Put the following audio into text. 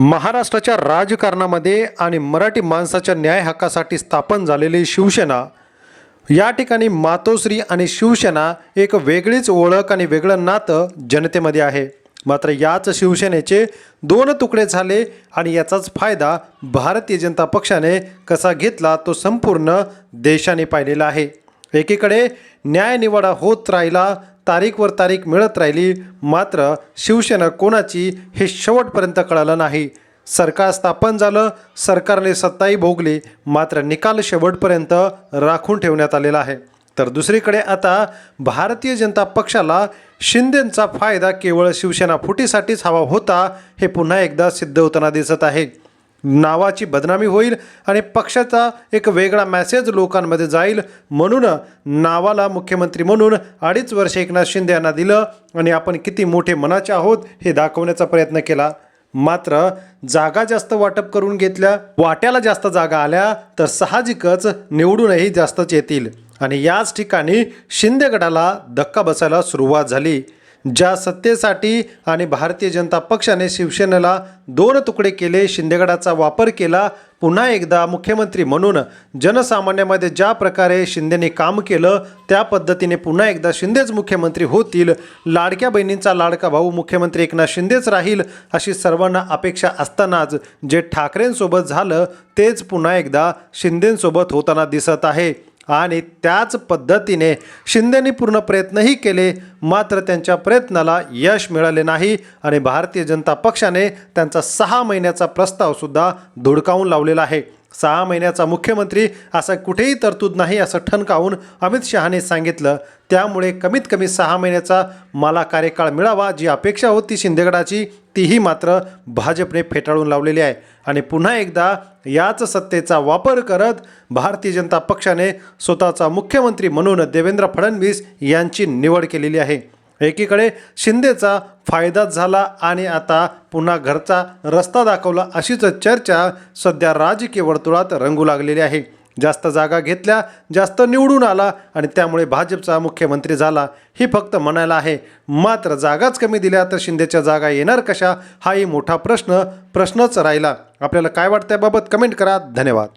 महाराष्ट्राच्या राजकारणामध्ये आणि मराठी माणसाच्या न्याय हक्कासाठी स्थापन झालेली शिवसेना या ठिकाणी मातोश्री आणि शिवसेना एक वेगळीच ओळख आणि वेगळं नातं जनतेमध्ये आहे. मात्र याच शिवसेनेचे दोन तुकडे झाले आणि याचाच फायदा भारतीय जनता पक्षाने कसा घेतला तो संपूर्ण देशाने पाहिलेला आहे. एकीकडे न्यायनिवाडा होत राहिला तारीखवर तारीख मिळत राहिली मात्र शिवसेना कोणाची हे शेवटपर्यंत कळालं नाही. सरकार स्थापन झालं सरकारने सत्ताही भोगली मात्र निकाल शेवटपर्यंत राखून ठेवण्यात आलेला आहे. तर दुसरीकडे आता भारतीय जनता पक्षाला शिंदेंचा फायदा केवळ शिवसेना फुटीसाठीच हवा होता हे पुन्हा एकदा सिद्ध होताना दिसत आहे. नावाची बदनामी होईल आणि पक्षाचा एक वेगळा मेसेज लोकांमध्ये जाईल. म्हणून नावाला मुख्यमंत्री म्हणून अडीच वर्ष एकनाथ शिंदे यांना दिलं आणि आपण किती मोठे मनाचे आहोत हे दाखवण्याचा प्रयत्न केला. मात्र जागा जास्त वाटप करून घेतल्या वाट्याला जास्त जागा आल्या तर साहजिकच निवडूनही जास्तच येतील. आणि याच ठिकाणी शिंदे गटाला धक्का बसायला सुरुवात झाली. ज्या सत्तेसाठी आणि भारतीय जनता पक्षाने शिवसेनेला दोन तुकडे केले शिंदेगडाचा वापर केला पुन्हा एकदा मुख्यमंत्री म्हणून जनसामान्यामध्ये ज्या प्रकारे शिंदेने काम केलं त्या पद्धतीने पुन्हा एकदा शिंदेच मुख्यमंत्री होतील. लाडक्या बहिणींचा लाडका भाऊ मुख्यमंत्री एकनाथ शिंदेच राहील अशी सर्वांना अपेक्षा असतानाच जे ठाकरेंसोबत झालं तेच पुन्हा एकदा शिंदेंसोबत होताना दिसत आहे. आणि त्याच पद्धतीने शिंदेनी पूर्ण प्रयत्नही केले मात्र त्यांच्या प्रयत्नाला यश मिळाले नाही आणि भारतीय जनता पक्षाने त्यांचा सहा महिन्याचा प्रस्तावसुद्धा धुडकावून लावलेला आहे. सहा महिन्याचा मुख्यमंत्री असं कुठेही तरतूद नाही असं ठणकावून अमित शहाने सांगितलं. त्यामुळे कमीत कमी सहा महिन्याचा मला कार्यकाळ मिळावा जी अपेक्षा होती शिंदेगडाची तीही मात्र भाजपने फेटाळून लावलेली आहे. आणि पुन्हा एकदा याच सत्तेचा वापर करत भारतीय जनता पक्षाने स्वतःचा मुख्यमंत्री म्हणून देवेंद्र फडणवीस यांची निवड केलेली आहे. एकीकडे शिंदेचा फायदाच झाला आणि आता पुन्हा घरचा रस्ता दाखवला अशीच चर्चा सध्या राजकीय वर्तुळात रंगू लागलेली आहे. जास्त जागा घेतल्या जास्त निवडून आला आणि त्यामुळे भाजपचा मुख्यमंत्री झाला ही फक्त म्हणायला आहे. मात्र जागाच कमी दिल्या तर शिंदेच्या जागा येणार कशा हाही मोठा प्रश्न प्रश्नच राहिला. आपल्याला काय वाटतं याबाबत कमेंट करा. धन्यवाद.